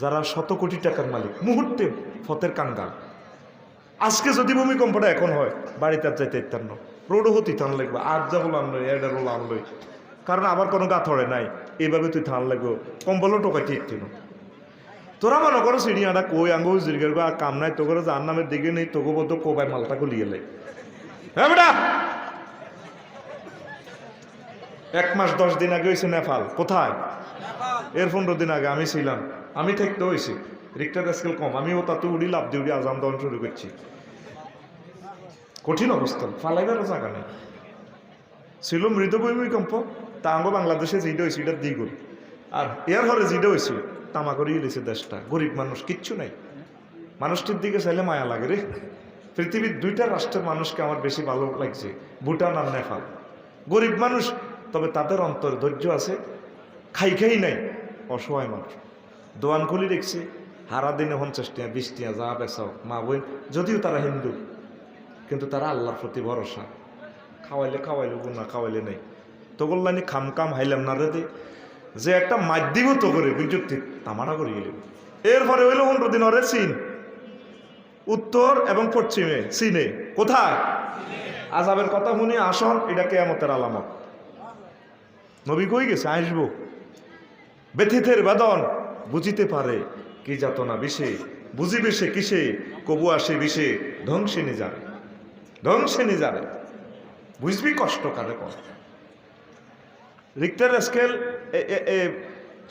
যারা শত কোটি টাকার মালিক মুহূর্তে ফতের কাঙ্গাল। আজকে যদি ভূমিকম্পটা এখন হয় বাড়িতে আর যাইতে ইত্যান্ন। রোডও হতি থান লাগবে আর যা বলো আনলই এডার বলো আনলই কারণ আবার কোনো গাথড়ে নাই এইভাবে তুই থান লাগবে কম্বলও টোকাইতে ইত্যান্ন। তোরা মনে করো সিঁড়িয়াটা কই আঙ্গু জিরগের আর কাম নাই তো করে যার নামের দিকে নেই তোকে বলতো কোবাই মালটা গুলিয়ে লাই হ্যাঁ বেটা? এক মাস দশ দিন আগে হয়েছে নেপাল কোথায়? এর পনেরো দিন আগে আমি ছিলাম। আমি থাকতে হয়েছি রিক্টার স্কেল কম। আমিও তাতে উড়ি লাভ দিয়ে উড়ি আজান দেওয়ান শুরু করছি। কঠিন অবস্থা। ফালাইবারও জায়গা নেই। ছিল মৃত ভূমিকম্প। তা আঙ্গ বাংলাদেশে যেটা হয়েছে এটা দ্বিগুণ। আর এর ঘরে যেটা হয়েছে তামা করে গেছে দেশটা। গরিব মানুষ কিচ্ছু নাই। মানুষটির দিকে চাইলে মায়া লাগে রে। পৃথিবীর দুইটা রাষ্ট্রের মানুষকে আমার বেশি ভালো লাগছে, ভুটান আর নেপাল। গরিব মানুষ, তবে তাদের অন্তর ধৈর্য আছে। খাই খাই নাই, অসহায় মানুষ। দোয়ান খুলি দেখছি হারা দিনে পঞ্চাশ টিয়া বিশ টিয়া যা বেচাও মা বোন যদিও তারা হিন্দু কিন্তু তারা আল্লাহর প্রতি ভরসা। খাওয়াইলে খাওয়াইলে না খাওয়াইলে নেই। তগল্লানি খাম কাম হাইলাম না রে দে। যে একটা মাধ্যম তো করে বিদ্যুৎ তামারা করে গেল এরপরে হইল পনেরো দিন হরে চীন। উত্তর এবং পশ্চিমে চীনে কোথায়? আজাবের কথা শুনি আসন এটা কেয়ামতের আলামত। নবী কই গেছে? আসব। ব্যথিতের বেদন। বুঝিতে পারে, কি যাতনা বিষে, বুঝিবে সে কিসে, কবু আসে বিষে ধ্বংসিনী যাবে ধ্বংসিনী যাবে। বুঝবি কষ্ট কারে কর রিক্টার স্কেল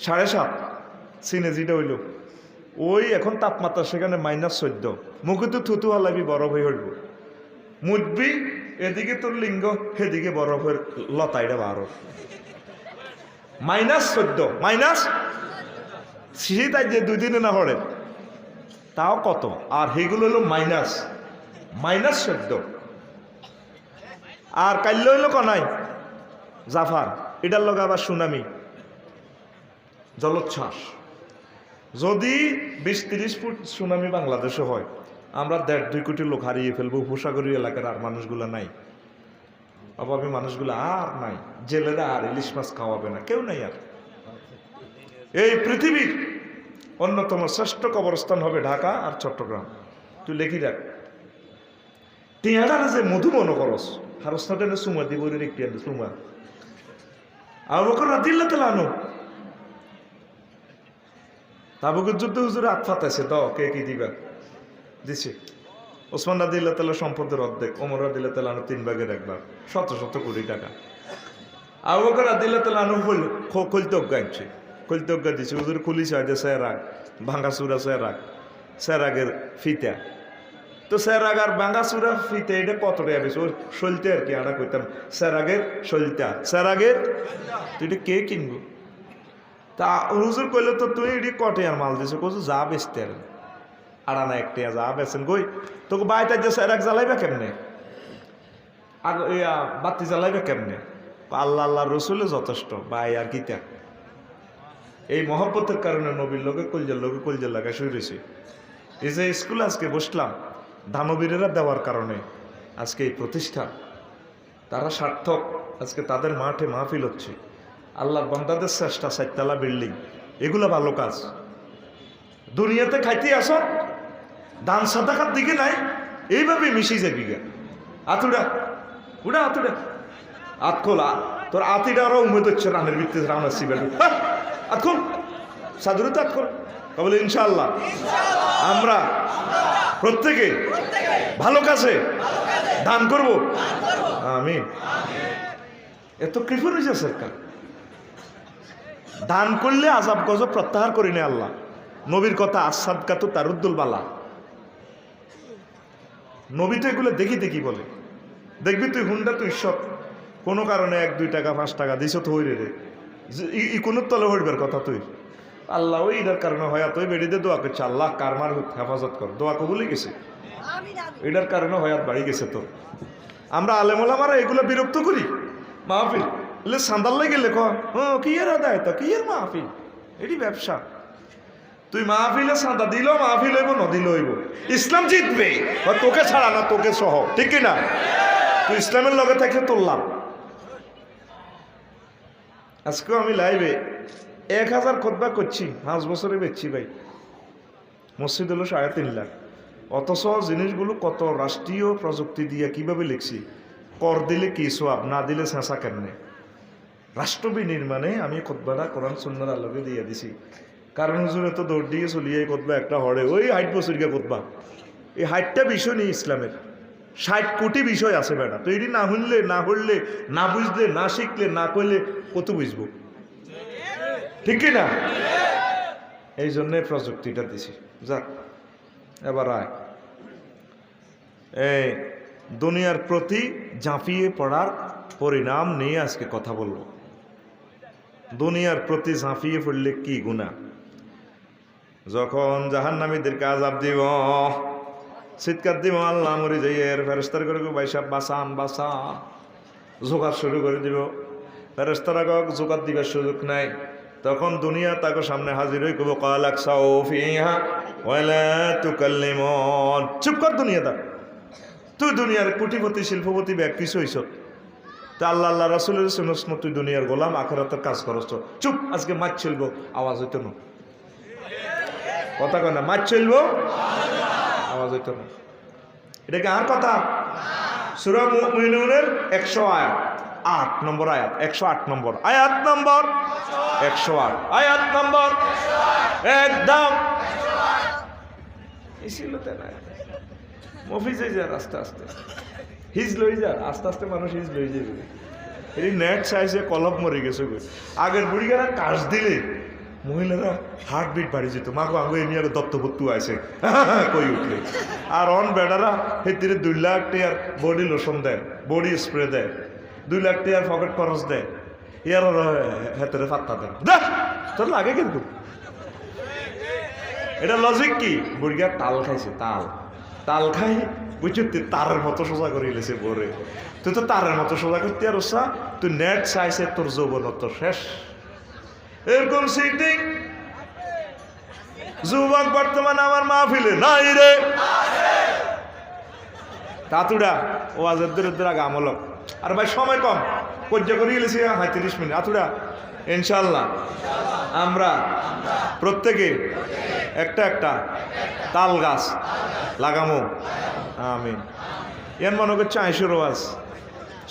সাড়ে সাত, সিনে যেটা হইল। ওই এখন তাপমাত্রা সেখানে মাইনাস চোদ্দ। মুখে তো থুতু হালাবি বরফ হয়ে হইব। মুদবি, এদিকে তোর লিঙ্গ, সেদিকে বরফের লতাইটা বারো। মাইনাস চোদ্দ মাইনাস শীত আজ যে দুই দিনে না হরে তাও কত? আর সেগুলো হলো মাইনাস মাইনাস শব্দ। আর কাল্য হইল কনাই জাফার। এটার লগে আবার সুনামি। জলোচ্ছ্বাস। যদি বিশ তিরিশ ফুট সুনামি বাংলাদেশে হয়, আমরা দেড় দুই কোটি লোক হারিয়ে ফেলব। উপসাগরীয় এলাকার আর মানুষগুলো নাই। অভাবী মানুষগুলো আর নাই। জেলেরা আর ইলিশ মাছ খাওয়াবে না। কেউ নাই আর। এই পৃথিবীর অন্যতম শ্রেষ্ঠ কবরস্থান হবে ঢাকা আর চট্টগ্রাম। তুই লেখি রাখ। টিয়াডার যে মধু মনে করস হারস্তাটা সুমা দিব একটি সুমা। আর বকর রাতিল্লা তেলা আনো তাবুকের যুদ্ধ হুজুরে হাত ফাতাইছে দ কে কি দিবা? দিছে। ওসমান রাদিল্লা তালা সম্পদের অর্ধেক, ওমর রাদিল্লা তালা আনো তিন ভাগের একবার শত শত কোটি টাকা। আবু বকর রাদিল্লা তালা আনো হইল কলতে অজ্ঞানছে কলতে অজ্ঞা দিছে, হুজুর খুলিছে হয়তো স্যারাগ ভাঙ্গা চুরা স্যারাগ স্যারাগের ফিতা। তো স্যারাগ আর ভাঙ্গা চুরা ফিতে, এটা কত টাকা বেশি? ওই সলতে আর কি আড়া কইতাম স্যারাগের সলতা স্যারাগের তুই এটা কে কিনবো? তা হুজুর কইলে, তো তুই এটি কটে আর মাল দিছে? কইছো, যা বেচতে আর আড়ানা একটা যা বেছেন কই, তোকে বাইতে যে স্যারাক জ্বালাইবে কেমনে? আগ বাতি জ্বালাইবে কেমনে? আল্লাহ আল্লাহ, রসুলে যথেষ্ট, বাই আর কিতা এই মহব্বতের কারণে নবীর লোকে কলজার লোকে কলজার লাগা শুরু হয়েছে এই যে স্কুলে আজকে বসলাম, দানবীরেরা দেওয়ার কারণে আজকে এই প্রতিষ্ঠান, তারা সার্থক, আজকে তাদের মাঠে মাহফিল হচ্ছে। আল্লাহর বন্দাদের চেষ্টা চারতলা বিল্ডিং, এগুলো ভালো কাজ। দুনিয়াতে খাইতে আসো, দান সাদাকার দিকে নাই, এইভাবে মিশি যাবি গা। আতুড়া উড়া আতুড়া আত খোলা, তোর আতিটা আরও উমেদ হচ্ছে রানের ভিত্তিতে রানের সিবেল আতখোল সাধুরে তো আতখোল বলে ইনশাল্লাহ আমরা প্রত্যেকে ভালো কাছে দান করব। আমি এত কৃপণ হয়েছে সরকার। দান করলে আজাব গজব প্রত্যাহার করি না আল্লাহ। নবীর কথা আসাদ কাতু তারুদ্দুল বালা। নবী তো এগুলো দেখি দেখি বলে। দেখবি তুই হুন্ডা, তুই সব কোনো কারণে এক, দুই টাকা, পাঁচ টাকা দিছ তো হইরে রে। যে- ই- ই তলে হইবার কথা তুই। আল্লাহ ওই এটার কারণে হয় তুই বেড়িতে দোয়া করছে। আল্লাহ কারমার হেফাজত কর। দোয়া কবুলে গেছে। এটার কারণে হয়াত বাড়ি গেছে তোর। আমরা আলেমলামারা এগুলো বিরক্ত করি। মাহফিল। এলে সান্দাল্লে গেলে ক ও কি এর আদায় তো? কি এর মাহফিল? এটি ব্যবসা। তুই মাহফিলে সাদা দিল মাহফিল হইব নদিল হইব। ইসলাম জিতবে বা তোকে ছাড়া না তোকে সহ। ঠিক না তুই ইসলামের লগে থাকলে তোর লাভ। আজকেও আমি লাইভে এক হাজার খোদবা করছি, পাঁচ বছরে বেচছি ভাই। মসজিদ হলো সাড়ে তিন লাখ। অথচ জিনিসগুলো কত রাষ্ট্রীয় প্রযুক্তি দিয়ে কীভাবে লিখছি? কর দিলে কি সোয়াব না দিলে চেঁচা কেমনে? রাষ্ট্র বিনির্মাণে আমি কোতবাটা কোরআন সুন্দর আলোকে দিয়ে দিছি। কারণ হুজুরে তো দৌড় দিয়ে চলিয়ে কোতবা একটা হরে ওই হাইট বছরিকা কোতবা এই হাইটটা বিষয় নেই ইসলামের। ষাট কোটি বিষয় আছে বেটা। তো এটি না শুনলে না পড়লে না বুঝলে, না শিখলে, না করলে কত বুঝব? ঠিক কি না? এই জন্যে প্রযুক্তিটা দিছি। যাক এবার আয়। এই দুনিয়ার প্রতি ঝাঁপিয়ে পড়ার পরিণাম নিয়ে আজকে কথা বলব। দুনিয়ার প্রতি ঝাঁপিয়ে পড়লে কি গুণা যখন জাহান্নামীদেরকে আজাব দিব চিৎকার দিব আল্লাহ, মরি যাই এর ফেরস্তার করে বাইসাব বাসান বাসা। জোগাড় শুরু করে দিব। ফেরস্তারা কক জোগাড় দিবার সুযোগ নাই। তখন দুনিয়া তাকে সামনে হাজির হয়ে কব কালাক সাউফিহা চুপ কর দুনিয়া তা তুই দুনিয়ার কোটিপতি, শিল্পপতি ব্যাগ কিছু হইছ তা আল্লাহ আল্লাহ রাসুলের শুনস না তুই দুনিয়ার গোলাম, আখেরাতের কাজ করস চুপ, আজকে মাছ চলবো আওয়াজ হইতো না। কথা কয় না, মাছ চলবো হইতো না। এটা কি আর কথা? সুরা মুমিনুনের একশো আয়াত। আট নম্বর আয়াত, একশো আট নম্বর। আয়াত নম্বর একশো আট। আয়াত নম্বর একদম। ছিল মফিজে যার আস্তে আস্তে। হিজ লই যার আস্তে আস্তে মানুষ হিজ লই যাবে এই নেট সাইজে কলপ মরে গেছে আগের বুড়িগারা কাশ দিলে মহিলারা হার্ট বিট বাড়ি যেত। মাগো আঙ্গো এমনি আগে দত্তপত্তু আছে কই উঠলে আর অন বেডারা হেতিরে দুই লাখ টিয়ার বডি লোশন দেয় বডি স্প্রে দেয় দুই লাখ টিয়ার পকেট খরচ দেয় ইয়ার হেতেরে পাত্তা দেয় দেখ তোর লাগে কিন্তু এটা লজিক কি? বুড়িয়া তাল খাইছে, তাল। তাল খাই বুঝছি তুই তারের মতো সোজা করে এলেছে বোরে তুই তো তারের মতো সোজা করতে আর ওসা তুই নেট চাইছে তোর যৌবনত শেষ। এরকম সিটিং যুবক বর্তমান আমার মাহফিলে নাই রে। তাতুডা ও আজের দূরের আগে আমলক। আর ভাই, সময় কম। কজ্জা করে গেলেছি পঁয়ত্রিশ মিনিট। আতুডা ইনশাল্লাহ আমরা প্রত্যেকে একটা একটা তাল গাছ লাগামো। আমি ইয়ান মনে করছে আইসুর ওয়াজ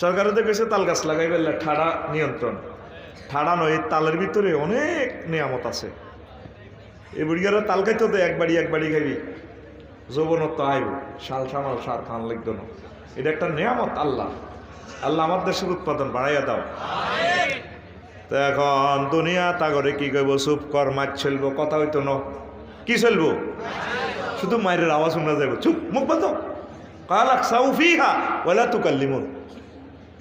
সরকারে তো গেছে তাল গাছ লাগাই ঠাড়া নিয়ন্ত্রণ। ঠাড়া নয় এই তালের ভিতরে অনেক নিয়ামত আছে। এই বুড়িগারা তাল খাইতো তো একবাড়ি একবাড়ি খাইবি। যৌবনত্ব আইব, শাল সামাল সার খান লাগতো না। এটা একটা নিয়ামত আল্লাহ। আল্লাহ আমার দেশের উৎপাদন বাড়াইয়া দাও। তো এখন দুনিয়া তাগরে কি কইব, চুপ কর, মাছ চলবো কথা হইতো ন। কি চলবো শুধু মায়ের আওয়াজ শোনা যাবে চুপ, মুখ বন্ধ। কালাক সাউফিহা ওয়ালা তুকাল্লিমুন।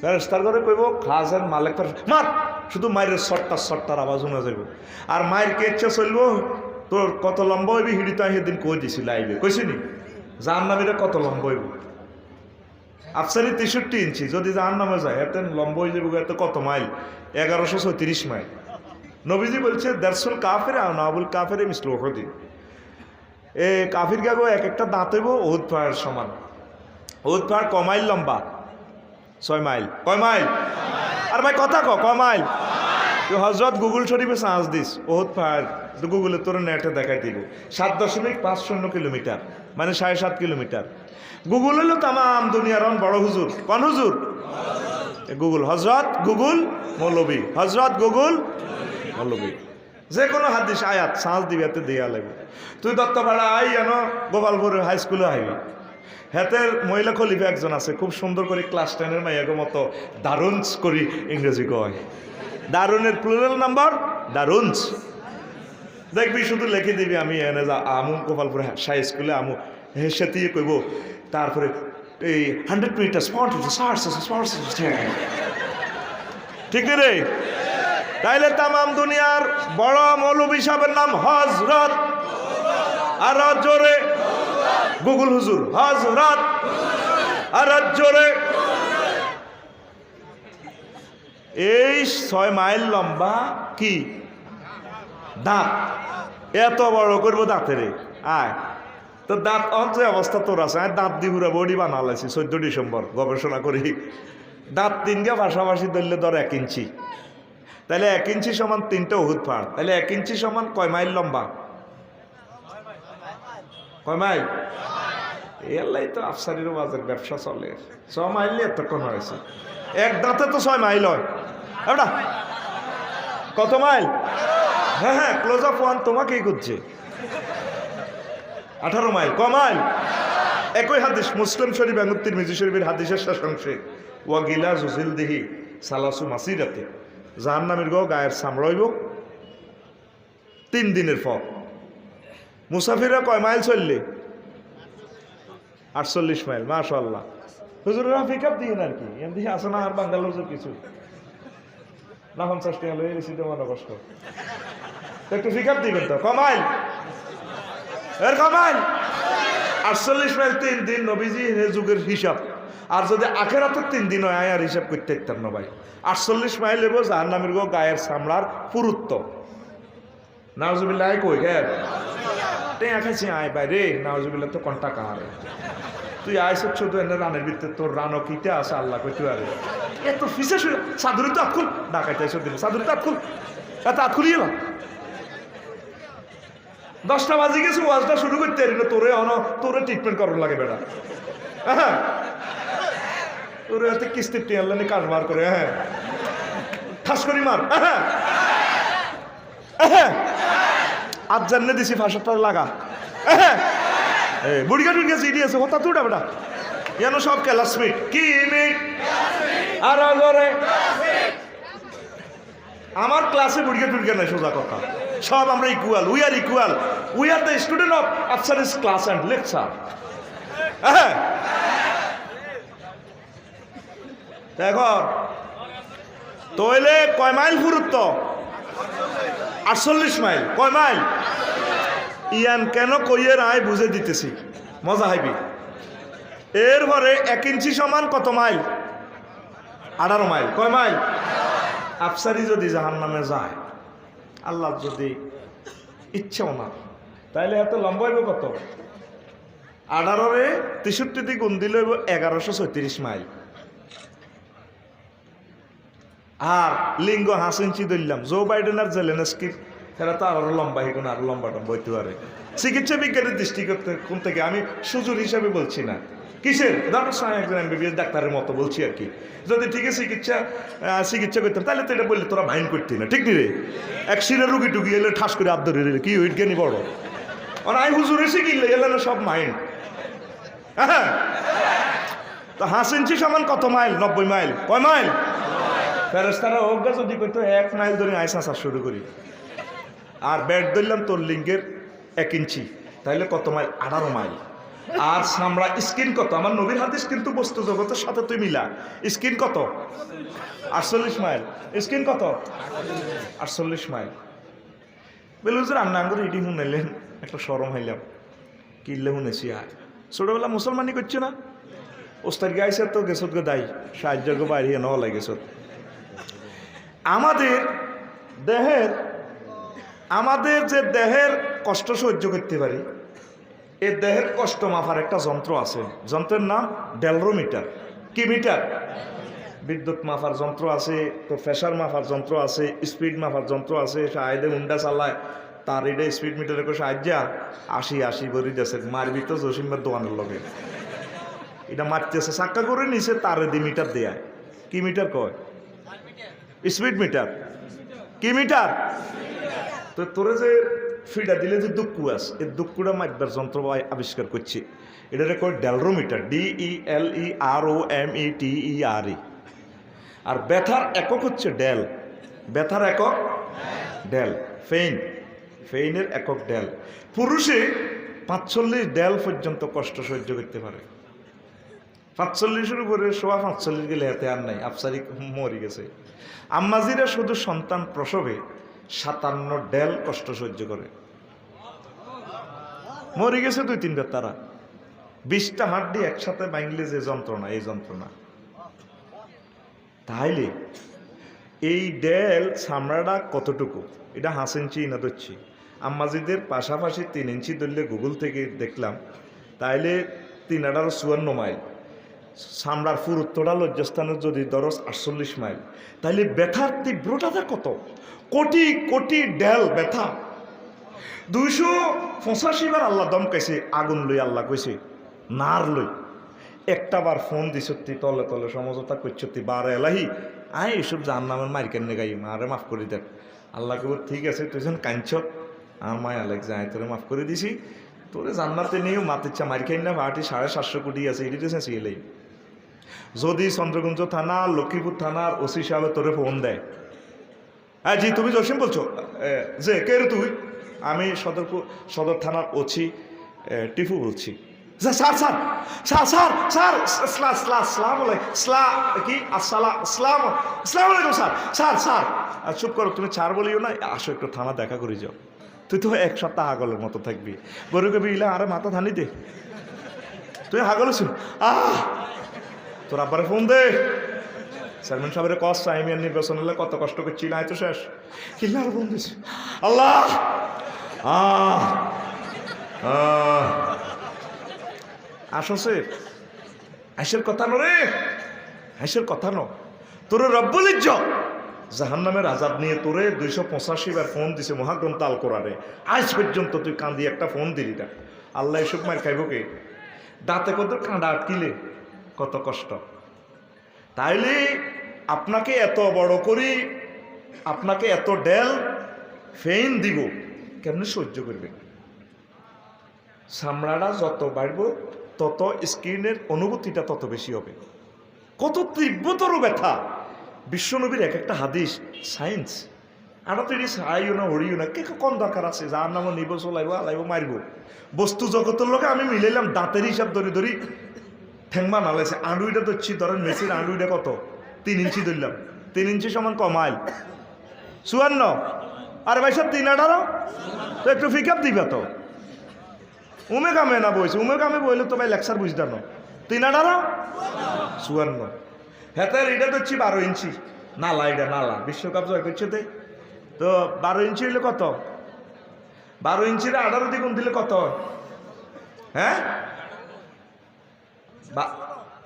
ফেরেস্তার করে কইব খাজের মালিক মার! শুধু মায়ের সট্টার সট্টার আওয়াজ শোনা যাবে আর মায়ের কে ইচ্ছা চলবো, তোর কত লম্বা হইবি হিড়িতে সেদিন কই দিছিল আইবে কইছি নি? জাহান নামীরা কত লম্বা হইব? আফসারি তেষট্টি ইঞ্চি, যদি জাহান নামে যায় এত লম্বা হয়ে যাবে এত কত মাইল? এগারোশো ছত্রিশ মাইল। নবীজি বলছে দেড়শোল কাফের আবুল কাফের মিসল ওহদি এ কাফির গাগো এক একটা দাঁত হইব, ওহুদ পাহাড় সমান। ওহুদ পাহাড় ক মাইল লম্বা? ছয় মাইল। কয় মাইল? আর ভাই কথা ক মাইল? হজরত গুগল শরীফে চান্স দিস, ওহুদ পাহাড় গুগলে তোর নেটে দেখাই দিব। সাত দশমিক পাঁচ শূন্য কিলোমিটার মানে সাড়ে সাত কিলোমিটার। গুগল হলো তামাম দুনিয়ার বড় হুজুর। কোন হুজুর? গুগল হজরত গুগল মৌলবী হজরত গুগল মৌলবী। যে কোনো হাত হাদিস, আয়াত, সাঁজ দিবি, এতে দেয়া লাগবে। তুই দত্তপাড়া আই যেন গোপালপুর হাই স্কুলে আইবি। হেতের মহিলা খলিফা একজন আছে, খুব সুন্দর করে ক্লাস টেনের মাইয়াগো মতো দারুণস করি ইংরেজি কয়। দারুণের প্লুরাল নাম্বার দারুণস দেখবি, শুধু লিখে দিবি আমি, এনে যা আমু গোপালপুর হাই স্কুলে আমু হেসে দিয়ে কইব, তারপরে এই হান্ড্রেড মিটার স্পট ঠিক না রে? তাইলে তামাম দুনিয়ার বড় মৌলবী সাহেবের নাম হজরত আর জোরে, গুগল হুজুর হজরত আর জোরে এই ছয় মাইল লম্বা কি? দাঁত। এত বড় করব দাঁতেরে। আয়। তো দাঁত অঞ্চল অবস্থা তোর আছে। আমি দাঁত দি পুরা বডি বানালাইছি চোদ্দ ডিসেম্বর, গবেষণা করি। দাঁত তিনটা পাশাপাশি ধরলে ধর এক ইঞ্চি। তাহলে এক ইঞ্চি সমান তিনটা ওহুদ পাহাড়। তাহলে এক ইঞ্চি সমান কয় মাইল লম্বা? কয় মাইল? এলাই তো আফসারির বাজার ব্যবসা চলে। ছ মাইল এতক্ষণ হয়েছে। এক দাঁতে তো ছয় মাইল হয়। এটা কত মাইল? হ্যাঁ হ্যাঁ ক্লোজ আপ ওয়ান তোমাকেই করছে আঠারো মাইল, ক মাইল? একই হাদিস, মুসলিম শরীফ আঙ্গুত্তির মিজি শরীফের হাদিসের শেষ অংশে। ওয়াগিলা জুজিল দেহি সালাসু মাসিরাতে। জাহান নামের গো, গায়ের সামড়াইব তিন দিনের ফল মুসাফিরা কয় মাইল চললে? আটচল্লিশ মাইল মাশাল্লাহ হুজুরেরা পিক আপ দিন আর কি। এমনি আসে না আর বাঙ্গাল কিছু। না পঞ্চাশ টাকা লয়ে এসেছি তো মনে কষ্ট। একটু পিক আপ দিবেন তো কমাইল। এর কমাইল। আটচল্লিশ মাইল তিন দিন নবীজি যুগের হিসাব। আর যদি আখেরাতের তিন দিন হয় আয় আর হিসাব করতে পারতাম না ভাই। আটচল্লিশ মাইল এবো যার নামের গো গায়ের সামলার পুরুত্ব। নাওজুবিল্লাহ কই গে? টেয়া খাইছি, আয় ভাই রে। নাওজুবিল্লাহ তো কন্টা কাহারে? তুই আইস শুধু এনে রানের ভিতরে তোর রানও কিতে আছে, আল্লাহ কই তুই আরে এত ফিসে শুয়ে সাধুরি তো আতকুল ডাকাইতে এসে দিল। সাধুরি তো আতকুল এত আতকুলি এলাম দশটা বাজে গেছে, ওয়াজটা শুরু করতে পারি না তোরে অন তোরে ট্রিটমেন্ট করার লাগে বেড়া হ্যাঁ তোরে এত কিস্তির টিয়াল্লানি কারবার করে হ্যাঁ ঠাস করি মার হ্যাঁ হ্যাঁ। আজ জানলে দিছি ভাষাটা লাগা। হ্যাঁ। বুড়িগা টুড়িগা চিঠি আছে হতা তুড়া বেটা। যেন সব ক্লাসমেট কি মিট আর ঘরে আমার ক্লাসে বুড়িগা টুড়িগা নাই, সোজা কথা। সব আমরা equal we are equal we are the student of Afsar is class and lecture হ্যাঁ দেখো তৈলে কয় মাইল ফুরুত্ব আটচল্লিশ মাইল কয় মাইল ইয়ান কেন কইয়ের আয় বুঝে দিতেছি? মজা হাইবি। এরপরে এক ইঞ্চি সমান কত মাইল? আঠারো মাইল। কয় মাইল? আফসারি যদি জাহান নামে যায়, আল্লাহ যদি ইচ্ছেও না, তাইলে এত লম্বা হইব কত? আঠারোরে তেষট্টি দিয়ে গুণ দিলে হইব এগারোশো ছয়ত্রিশ মাইল। আর লিঙ্গ হাঁস ইঞ্চি ধরলাম। জো বাইডেন আর জেলেনস্কি এরা তো আরও লম্বা হিগুন আরও লম্বা টম্বা হইতে পারে। চিকিৎসা বিজ্ঞানের দৃষ্টিকোণ কোন থেকে আমি সুযোগ হিসাবে বলছি না। কিসের? ধরো একজন এমবিবিএস ডাক্তারের মতো বলছি আর কি। যদি ঠিক আছে চিকিৎসা চিকিৎসা করতাম, তাহলে তো এটা বললে তোরা মাইন্ড করতি না, ঠিক নি রে? এক শিরে রুগী টুকি এলে ঠাস করে আব্দ রে কি ওইট জ্ঞানী বড়? আর আই হুজুর এসে কিনলে এলে না সব মাইন্ড। হ্যাঁ তো হাঁস ইঞ্চি সমান কত মাইল? নব্বই মাইল। কয় মাইল? ফেরেস্তারা অজ্ঞা যদি করতো এক মাইল ধরে আইস শুরু করি। আর ব্যাট ধরলাম তোর লিঙ্গের এক ইঞ্চি। তাহলে কত মাইল? আঠারো মাইল। আর সামরা স্কিন কত? আমার নবীর হাদিস কিন্তু বস্তু জগতের সাথে তুই মিলা। স্কিন কত? আটচল্লিশ মাইল। স্কিন কত? আটচল্লিশ মাইল। বলে, হুজুর রান্না আঙ্গুর ইডি শুনাইলেন একটা সরম হইলাম। কিনলে শুনেছি আর? ছোটবেলা মুসলমানি করছ না? ওস্তাদ গাইছে তো, গেছত গো দায়ী সাহায্য গো বাইরে নহলে গেছত। আমাদের দেহের আমাদের যে দেহের কষ্ট সহ্য করতে পারি, এ দেহের কষ্ট মাপার একটা যন্ত্র আছে। যন্ত্রের নাম ডেলরোমিটার। কি মিটার? বিদ্যুৎ মাপার যন্ত্র আছে তো প্রেশার মাপার যন্ত্র আছে, স্পিড মাপার যন্ত্র আছে সাহেদে উন্ডা চালায়। তার এটা স্পিড মিটারে করে সাহায্য আশি আশি বরি দেশে মারবি তো জসিমের দোকানের লগে। এটা মারতেছে, চাক্কা করে নিছে, তারে দি মিটার দেয় কি মিটার কয়? Speed meter. কি মিটার? তো তোরে যে ফিডা দিলে যে দুঃখু আস এই দুঃখুটা মারবার যন্ত্র আবিষ্কার করছি। এটারে কয় ডেলরোমিটার ডি ই এল ই আর ও এম ই টি ই আর ই আর ব্যথার একক হচ্ছে ডেল। ব্যথার একক? ডেল। ফেইন। ফেইনের একক ডেল। পুরুষে পাঁচচল্লিশ ডেল পর্যন্ত কষ্ট সহ্য করতে পারে। পাঁচচল্লিশের উপরে সোয়া পাঁচচল্লিশ গেলে হাতে আর নাই, আফসারি মরে গেছে। আম্মাজিরা শুধু সন্তান প্রসবে সাতান্ন ডেল কষ্ট সহ্য করে। মরে গেছে দুই তিনবার তারা। বিশটা হাড্ডি একসাথে ভাঙলে যে যন্ত্রণা, এই যন্ত্রণা। তাইলে এই ডেল চামড়াটা কতটুকু? এটা হাঁস ইঞ্চি না ধরছি আম্মাজিদের পাশাপাশি তিন ইঞ্চি ধরলে গুগল থেকে দেখলাম, তাইলে তিন আঠারো চুয়ান্ন মাইল। চামড়ার পুরুত্বটা লজ্জাস্থানের যদি দরস আটচল্লিশ মাইল, তাইলে ব্যথার তীব্রতাটা কত? কোটি কোটি ডেল ব্যথা। দুইশো পঁচাশি বার আল্লাহ দম কাইছে আগুন লই আল্লাহ কইছে, নার লই। একটা বার ফোন দিছত্তি তলে তলে সমঝোতা করছত্তি বার এলাহি। আয়, এসব জান নামের মার কেন গাই মারে মাফ করে দেন। আল্লাহ কেবল ঠিক আছে, তুই যেন কাঞ্চত আমার মায় আলেক যায় তোরে মাফ করে দিছি। তোরে জান্নাতে নিয়েও মাতিচ্ছা মার খাই না, বাটি সাড়ে সাতশো কোটি আছে, এটি তো চেঁচিয়ে যদি চন্দ্রগঞ্জ থানা, লক্ষ্মীপুর থানার ওসি সাহেব তোরে ফোন দেয়। হ্যাঁ জি, তুমি জসিম বলছো? যে, কে তুই? আমি সদরপুর, সদর থানার ওছি টিফু বলছি। Sir sir sir sir sir, স্লা স্লা, স্লাম স্লা, কি? আসসালাম আসসালাম আসসালামু আলাইকুম, স্যার স্যার স্যার। চুপ করো, তুমি চার বলিও না, আসো একটু থানা দেখা করে যাও। তুই তো এক সপ্তাহ আগলের মতো থাকবি। বড় কবি, ইলা আরে মাথা ধানি দে। তুই হাগল আহ! তোর আব্বারে ফোন দে। চেয়ারম্যান সাহেবের কষ্ট আইমিয়ার নির্বাচন হলে কত কষ্ট করছি না তো শেষ। কিল্লা আর ফোন দিছি। আল্লাহ! আসছে আইসের কথা ন রে। আইসের কথা ন। তোর রব্বুল ইজ্জত। জাহান্নামের আজাদ নিয়ে তোরে দুইশো পঁচাশি বার ফোন দিছে মহাগ্রন্থ আল কোরআনে। আজ পর্যন্ত তুই কান্দি একটা ফোন দিলি না। আল্লাহ এসব মার খাইব কে? দাঁতে কত কাঁদা আটকিলে? কত কষ্ট। তাইলে আপনাকে এত বড় করি, আপনাকে এত ডেল ফেইন দিব, কেমনি সহ্য করবে চামড়াটা যত বাড়ব, তত স্কিনের অনুভূতিটা তত বেশি হবে। কত তীব্রতর ব্যথা। বিশ্বনবীর এক একটা হাদিস, সায়েন্স। আরও তো এটি সাইও না হরিও না, কে কম দরকার আছে? যার নাম নিব, চলাইব, আলাইব, মারিব। বস্তু জগতের লোকে আমি মিলাইলাম, দাঁতের হিসাব ধরি ধরি ঠেংমা নালাইছে আঁড়ুইটা ধরছি, ধরেন মেসির আঁড়ুইটা কত? তিন ইঞ্চি ধরলাম। তিন ইঞ্চি সমান কমাইল চুয়ান্ন? আরে ভাই, সব তিন আঠারো? তো একটু ফিকাপ দিবা তো। উমে কামে না বইছে উমে কামে বইলে তো ভাই লেকচার বুঝতে না তিন আঠারো? চুয়ান্ন। হেতার এটা ধরছি বারো ইঞ্চি। নালা এটা, নালা। বিশ্বকাপ জয় করছে তো। তো বারো ইঞ্চি হইলে কত? বারো ইঞ্চির আঠারো দ্বিগুণ দিলে কত হ্যাঁ?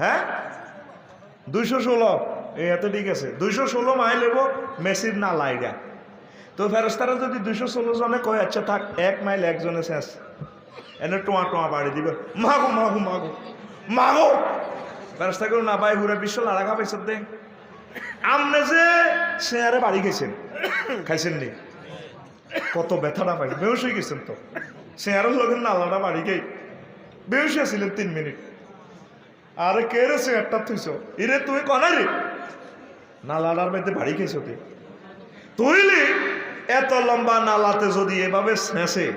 হ্যাঁ? দুইশো ষোলো। এত ঠিক আছে। দুইশো ষোলো মাইল এব মেসির না লাইডা তো ফেরস্তারা যদি দুইশো ষোলো জনে কয় আচ্ছা থাক, এক মাইল একজনে শেষ। এনে টোয়া টোয়া বাড়ি দিবে। মাগো মাগো মাগো মাগো! ফেরস্তা করে না ভাই, হুরা বিশ্ব লাড়া পাইছে দে আমনে যে শেয়ারে বাড়ি গেছেন খাইছেন নি? কত ব্যথাটা পাই বেউস হয়ে গেছেন তো। শেয়ারের লোকের নালাটা বাড়ি গেই বেউস ছিলেন তিন মিনিট। আরে কে রে চেয়ারটা থুইছ ইরে, তুই কনা রে? নালাটার মধ্যে বাড়ি খেয়েছ তুই তুইলি এত লম্বা নালাতে যদি এভাবে শেষে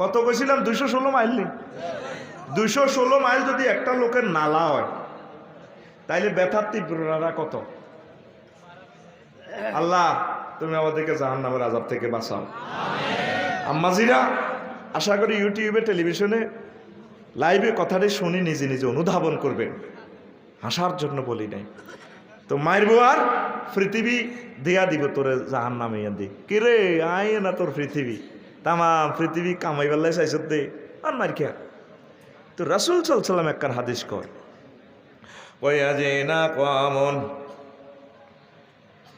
কত কইছিলাম? দুইশো ষোলো মাইল নি? দুইশো ষোলো মাইল যদি একটা লোকের নালা হয়, তাইলে ব্যথার তীব্রতা কত? আল্লাহ, তুমি আমাদেরকে জাহান নামের আজাব থেকে বাঁচাও। আম্মাজিরা, আশা করি ইউটিউবে, টেলিভিশনে লাইভে কথাটি শুনি নিজে নিজে অনুধাবন করবেন। হাসার জন্য বলি নাই। তো মারবো আর পৃথিবী দেয়া দিব তোরে জাহান নামে দি কিরে আয় না তোর পৃথিবী। তামাম পৃথিবী কামাই বেলায় চাইছ দে আর মার খেয়া তো রাসুল সাল্লাম একখান হাদিস কর কয়া না কমন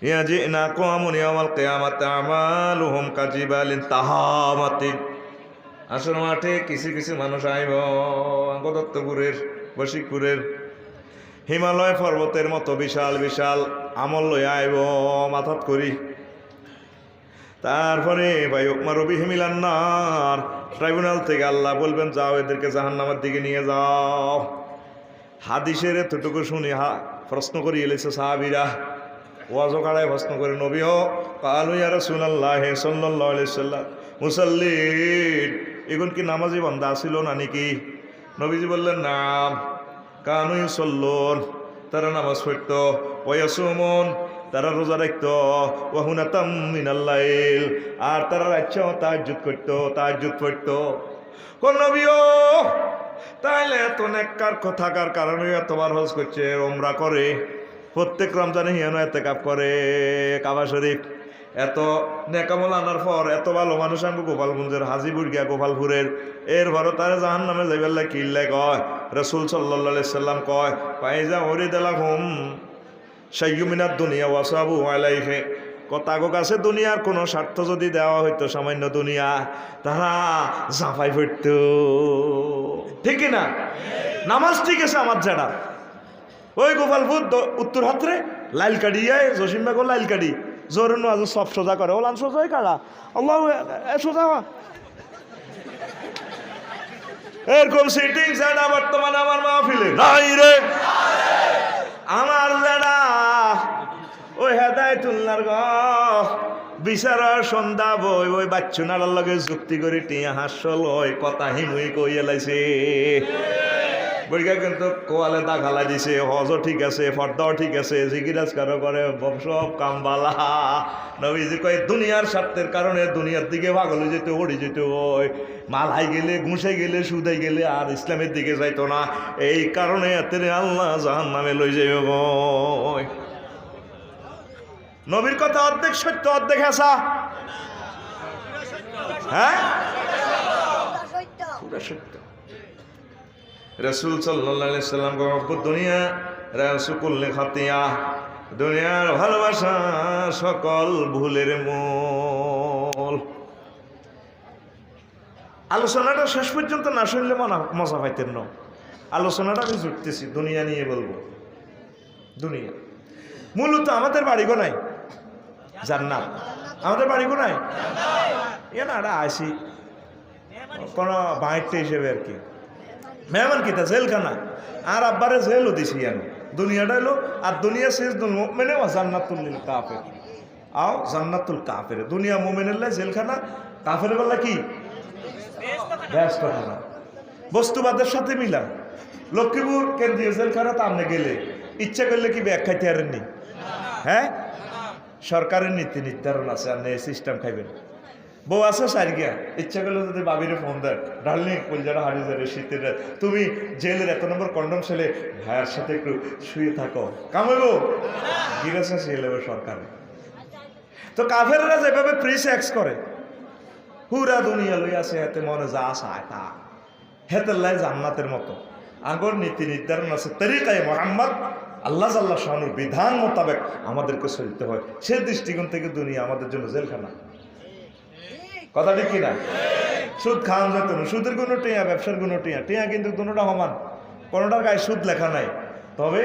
ইয়া যে না কমন ইয়ামাল কেয়ামাতে আসল মাঠে কিছু কিছু মানুষ আইব। দত্তপুরের বশিকপুরের, হিমালয় পর্বতের মতো বিশাল বিশাল আমল লই আইব মাথাত করি। তারপরে ভাই ওকমা রবি হিমিলান্নার ট্রাইব্যুনাল থেকে আল্লাহ বলবেন, যাও এদেরকে জাহান্নামের দিকে নিয়ে যাও। হাদিসের এতটুকু শুনি, হা, প্রশ্ন করি, এলেছে সাহাবিরা? ওয়াজ কাড়ায় প্রশ্ন করে নবী হ কালু ইয়া রাসূলুল্লাহ সাল্লাল্লাহু আলাইহি সাল্লাম মুসাল্লিন। এগুন কি নামাজি বান্দা ছিল না নাকি? নবীজি বললেন নাম কানুই সল্লন তারা নামাজ পড়ত, ওয়াসুমন, তারা রোজা রাখত, ওয়াহুনাতাম মিনাল্লাইল, আর তারা রাজ্য তাহাজ্জুদ করতো, তাহাজ্জুদ পড়তো। কোন নবীও, তাইলে এত নেককার কথাকার কারণে এতবার হজ করছে, ওমরা করে। প্রত্যেক রমজানে হিয়ানো এতে কাপ করে কাবা শরীফ। এত নেকামল আনার পর এত ভালো মানুষ আমি গোপালগঞ্জের হাজিপুর গিয়া গোপালপুরের। এর ভরত তারে জাহান নামে যাইবেল্লা কিল্লে কয়, রসুল সাল্লা সাল্লাম কয়, পাইজা হরি দেলা হুম সাইয়ুমিনার দুনিয়া ওয়াসাবু আলাইহে। কথাগো কাছে দুনিয়ার কোনো স্বার্থ যদি দেওয়া হইতো, সামান্য দুনিয়া, তারা জাফাই ফিরত ঠিক না? নামাজ ঠিক আছে আমার জানা ওই গোপালপুর উত্তর হাতরে লাইল কাটি যায় জসিম বেগর লাইল কাটি জোর আজ সব সোজা করে। ওলান, সোজাই কারা? আল্লাহ সোজা এরকম সিটিং জানা বর্তমানে আমার মাহফিলে? নাই রে। আমার জানা, ওই হেদায়তুল্লার গ। বিচারার সন্ধ্যা বই, ওই বাচ্চুনার লগে যুক্তি করে, টিয়া হাস্য লয়, কথা হিমুই কই এলাইছে বইকা কিন্তু কোয়ালে দা খালা দিছে হজও ঠিক আছে ফর্দাও ঠিক আছে জিগিরাজ কারও করে সব কামবালা নবীজি কয় দুনিয়ার স্বার্থের কারণে দুনিয়ার দিকে ভাগলে যেত ওড়ি যেত ওই মালাই গেলে ঘুষে গেলে সুদে গেলে আর ইসলামের দিকে যাইতো না। এই কারণে এতে আল্লাহ জাহান নামে লই যাইব নবীর কথা অর্ধেক সত্য অর্ধেক হেসা হ্যাঁ? পুরা সত্য। রসুল সাল্লাহ সাল্লাম দুনিয়া রসুকুল্লে খাতিয়া। দুনিয়ার ভালোবাসা সকল ভুলের মূল। আলোচনাটা শেষ পর্যন্ত না শুনলে মজা পাইতেন না। আলোচনাটা আমি জুটতেছি, দুনিয়া নিয়ে বলব। দুনিয়া। মূলত আমাদের বাড়িগো নাই। জান্নাত। আমাদের বাড়িগো নাই? এ না, আসি। কোনো বাইরটা হিসেবে আর কি। মেহমান কিতা, জেলখানা। আর আব্বারে জেলও দিছি আমি। দুনিয়াটা এলো আর দুনিয়া শেষ মানে জান্নাতুল কাফের। আও, জান্নাতুল কাফের। দুনিয়া মোমেনের লাই জেলখানা, কাফের বললা কি? ব্যস্ত খানা বস্তুবাদের সাথে মিলা। লক্ষ্মীপুর কেন্দ্রীয় জেলখানা তো আপনি গেলে ইচ্ছা করলে কি ব্যাগ খাইতে হ্যাঁ? সরকারের নীতি নির্ধারণ আছে, আপনি সিস্টেম খাইবেন। বউ আছে সারি গিয়া ইচ্ছা করলে যদি বাবিরে ফোন দেন ডার্লিং কলজারা হারিয়ে যাবে শীতের তুমি জেলের এত নম্বর কন্ডম ছেলে, ভাইয়ার সাথে একটু শুয়ে থাকো। কামাইবো গিরেছে সে লেবে সরকারে। তো কাফেররা যেভাবে প্রি সেক্স করে পুরা দুনিয়া লই আছে হাতে মনে যা চায় তা। হেতের লাই জান্নাতের মতো। আগর নীতি নির্ধারণ আছে তরিকায় মোহাম্মদ, আল্লাহ জাল্লাহ শাহানুর বিধান মোতাবেক আমাদেরকে চলতে হয়। সে দৃষ্টিকোণ থেকে দুনিয়া আমাদের জন্য জেলখানা। কথা ঠিক কিনা সুদ খাওয়ান যেত সুদের কোনো টিয়া, ব্যবসার কোনো টিয়া। টিয়া কিন্তু দুটোটা সমান, কোনোটার গায়ে সুদ লেখা নাই। তবে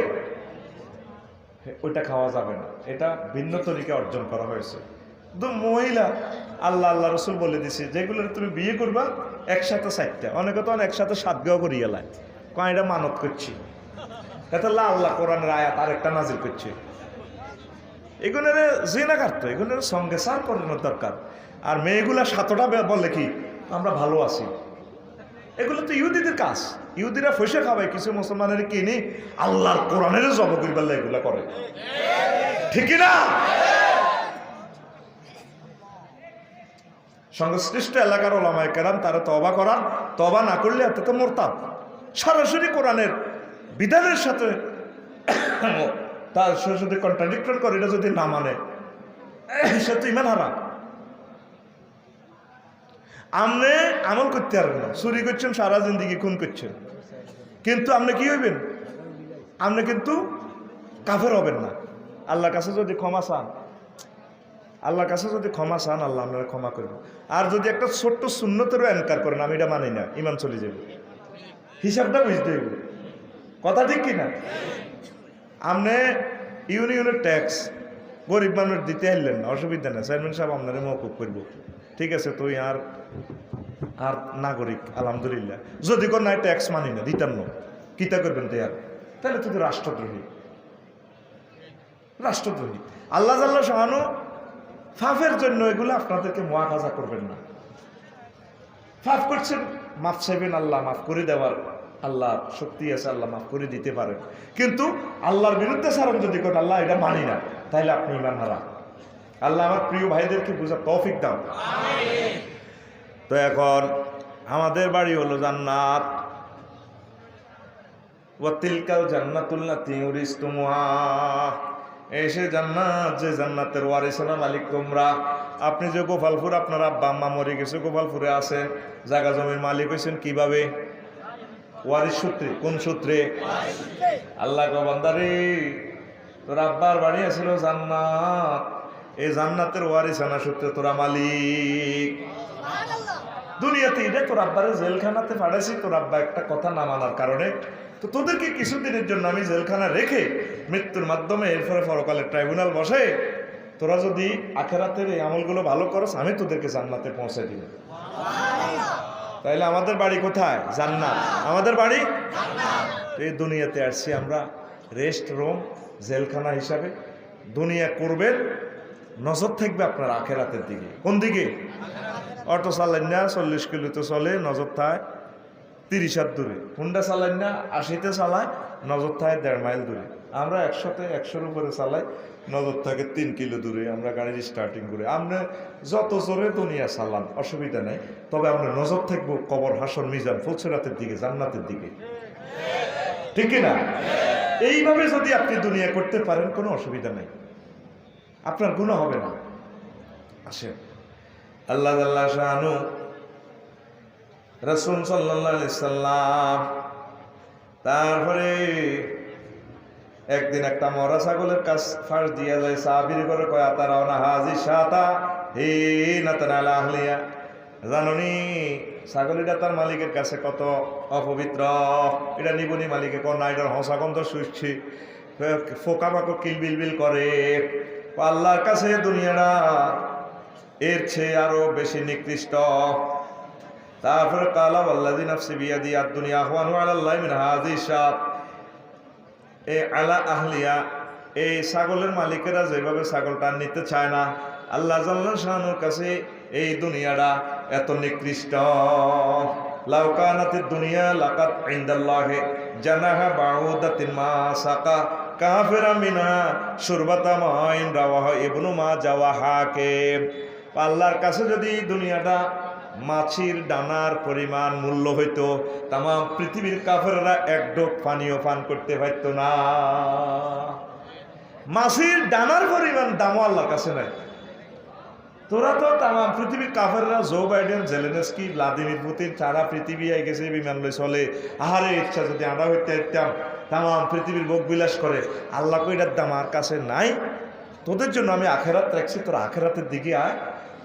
ওইটা খাওয়া যাবে না। এটা ভিন্ন তরিকে অর্জন করা হয়েছে। তো মহিলা, আল্লাহ আল্লাহ রসুল বলে দিছে যেগুলো তুমি বিয়ে করবা, একসাথে চারটা। অনেকে তো একসাথে সাত গাও করিয়ে লাই কয়, এটা মানত করছি। এটা আল্লাহ আল্লাহ কোরআনের আয়াত আরেকটা নাজিল করছে। এগুলোর জিনা কাটতো এগুলোর সঙ্গে সার করানোর দরকার। আর মেয়েগুলা সাতটা বলে কি, আমরা ভালো আছি। এগুলো তো ইহুদিদের কাজ। ইহুদিরা ফসে খাবায় কিছু মুসলমানের কিনে আল্লাহর কোরআনের জব করিবার এগুলা করে। ঠিকই না? সংশ্লিষ্ট এলাকার ওলামায় কেরাম তারা তবা করান। তবা না করলে এত তো মোরতাম সরাসরি কোরআনের বিধানের সাথে তার সে যদি কন্ট্রাডিক্টর করে, এটা যদি না মানে সে তো ইমান হারা আপনি আমল করতে পারবেন না। চুরি করছেন, সারা জিন্দিগি খুন করছেন। কিন্তু আপনি কি হইবেন? আপনি কিন্তু কাফের হবেন না। আল্লাহর কাছে যদি ক্ষমা চান, আল্লাহর কাছে যদি ক্ষমা চান, আল্লাহ আপনারা ক্ষমা করব আর যদি একটা ছোট্ট শূন্যতেরও এনকার করেন, আমি এটা মানি না ইমান চলে যাবে। হিসাবটা বুঝতে হইব। কথা ঠিক কিনা আপনি ইউনিয়নের ট্যাক্স গরিব মানুষ দিতে আসলেন না, অসুবিধা নেই। চেয়ারম্যান সাহেব আপনারে মৌকুব করব। ঠিক আছে তুই আর আর নাগরিক, আলহামদুলিল্লাহ। যদি কোন নাই ট্যাক্স মানি না, দিতাম না। কিতা করবেন তো তাহলে তুই রাষ্ট্রদ্রোহী। রাষ্ট্রদ্রোহী। আল্লাহ জাল্লাহ সাহানু ফাফের জন্য এগুলো আপনাদেরকে মোয়াকাজা করবেন না। ফাফ করছেন, মাফ চাইবেন আল্লাহ, মাফ করে দেওয়ার আল্লাহ শক্তি আছে, আল্লাহ মাফ করে দিতে পারেন। কিন্তু আল্লাহর বিরুদ্ধে সারণ যদি করেন, আল্লাহ এটা মানি না। তাহলে আপনি ইমান হারা। আল্লাহ আমার প্রিয় ভাইদেরকে বোঝা তৌফিক দাও। তো এখন আমাদের বাড়ি হলো জান্নাত। ওয়াতিলকাল জান্নাতুল্লাহ তিউরিস তুমুহা এসে জান্নাত, যে জান্নাতের ওয়ারিসানা মালিক তোমরা। আপনি যে গোপালপুর, আপনার আব্বা আম্মা মরে গেছে, গোপালপুরে আছেন জায়গা জমির মালিক হয়েছেন কীভাবে? ওয়ারিস সূত্রে, কোন সূত্রে? আল্লাহ গোবান্দারে তোর আব্বার বাড়ি আছিল জান্নাত। এই জান্নাতের ওয়ারিসানা সূত্রে তোরা মালিক। দুনিয়াতে এটা তোর আব্বারে জেলখানাতে পাঠাইছি তোর আব্বা একটা কথা না মানার কারণে। তো তোদেরকে কিছুদিনের জন্য আমি জেলখানা রেখে মৃত্যুর মাধ্যমে এরপরে পরকালের ট্রাইব্যুনাল বসে তোরা যদি আখেরাতের এই আমলগুলো ভালো করস, আমি তোদেরকে জান্নাতে পৌঁছে দিব। তাইলে আমাদের বাড়ি কোথায়? জান্নাত। আমাদের বাড়ি? এই দুনিয়াতে আসছি আমরা রেস্ট রুম, জেলখানা হিসাবে। দুনিয়া করবেন, নজর থাকবে আপনার আখেরাতের দিকে। কোন দিকে? অটো চালান না, চল্লিশ কিলোতে চলে, নজর থায় তিরিশ হাত দূরে। হুন্ডা চালান না, আশিতে চালায়, নজর থায় দেড় মাইল দূরে। আমরা একশোতে একশোর উপরে চালাই, নজর থাকে তিন কিলো দূরে, আমরা গাড়ির স্টার্টিং করে। আমরা যত জোরে দুনিয়া চালান অসুবিধা নেই। তবে আমরা নজর থাকব কবর হাসন মিজান ফুলসেরাতের দিকে, জান্নাতের দিকে। ঠিক না এইভাবে যদি আপনি দুনিয়া করতে পারেন, কোনো অসুবিধা নেই। আপনার গুণ হবে না। আসেন। আল্লাহ আল্লাহ শাহানু রসুন সাল্লাম, তারপরে একদিন একটা মরা ছাগলের কাছ ফাঁস দিয়া যায় সাবির করে কয়া তারা না হাজি সাতা হে না তারা আহলিয়া। জাননি, ছাগলিটা তার মালিকের কাছে কত অপবিত্র। এটা নিবনি মালিকে কর না, এটার হসা গন্ধ শুইছি। ফোকা পাকো কিলবিল বিল করে আল্লাহর কাছে দুনিয়াটা এর চেয়ে আরও বেশি নিকৃষ্ট। তারপরে কালা আল্লাহ নাফসি বিয়াদি আর দুনিয়া আহওয়ানু আলাল্লাহ মিন হাযিহি শাত। এ আলা আহলিয়া, এই ছাগলের মালিকেরা যেভাবে ছাগলটা নিতে চায় না, আল্লাহ জাল্লা শাহানুর কাছে এই দুনিয়াটা এত নিকৃষ্ট। লাউকানাতের দুনিয়া লাকাত ইন্দাল্লাহে জানাহা বাউদাতিন মা সাকা। কাফেরা মিনা সুরবাতা মাইন রাওয়াহ ইবনু মা যাওয়া হাকে আল্লাহর কাছে যদি দুনিয়াটা মাছির ডানার পরিমাণ মূল্য হইতো তাম পৃথিবীর কাফেররা এক পানীয় পান করতে পারতো না। মাছির ডানার পরিমাণ দামও আল্লাহর কাছে নাই। তোরা তো তাম পৃথিবীর কাফেররা Joe Biden, Zelensky, Vladimir Putin, সারা পৃথিবী আই গেছে, বিমান লই চলে। আহারে, ইচ্ছা যদি আড়া হইতে ইত্যাম তাম পৃথিবীর ভোগ বিলাস করে, আল্লাহ কইটার দাম আর কাছে নাই। তোদের জন্য আমি আখেরাত রাখছি, তোরা আখেরাতের দিকে আয়।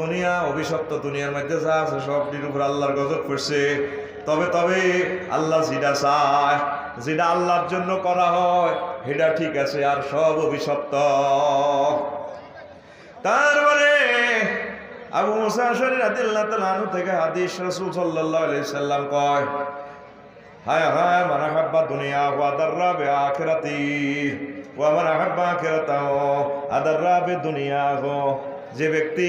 দুনিয়া অভিশপ্ত দুনিয়ার মধ্যে যা আছে সবটির উপর আল্লাহর গজব করছে। তবে তবে আল্লাহ যেটা চায়, যেটা আল্লাহর জন্য করা হয়, সেটা ঠিক আছে আর সব অভিশপ্ত। তারপরে আবু মুসা শরীর আদিল্লাহ তালু থেকে হাদিস রসুল সাল্লাহ সাল্লাম কয়, হায় হায়, মানা হাব্বা দুনিয়া ওয়া দাররা বে আখিরাতি মানা হাব্বা দুনিয়া গো। যে ব্যক্তি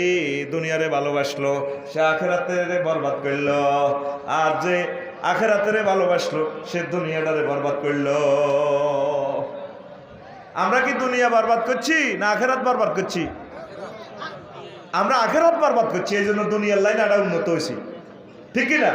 দুনিয়ারে ভালোবাসলো, সে আখেরাতেরে বরবাদ করল। আর যে আখেরাতেরে ভালোবাসলো, সে দুনিয়াটারে বরবাদ করল। আমরা কি দুনিয়া বরবাদ করছি, না আখেরাত বরবাদ করছি? আমরা আখেরাত বরবাদ করছি, এই জন্য দুনিয়ার লাইন আটা উন্নত হয়েছি। ঠিক না?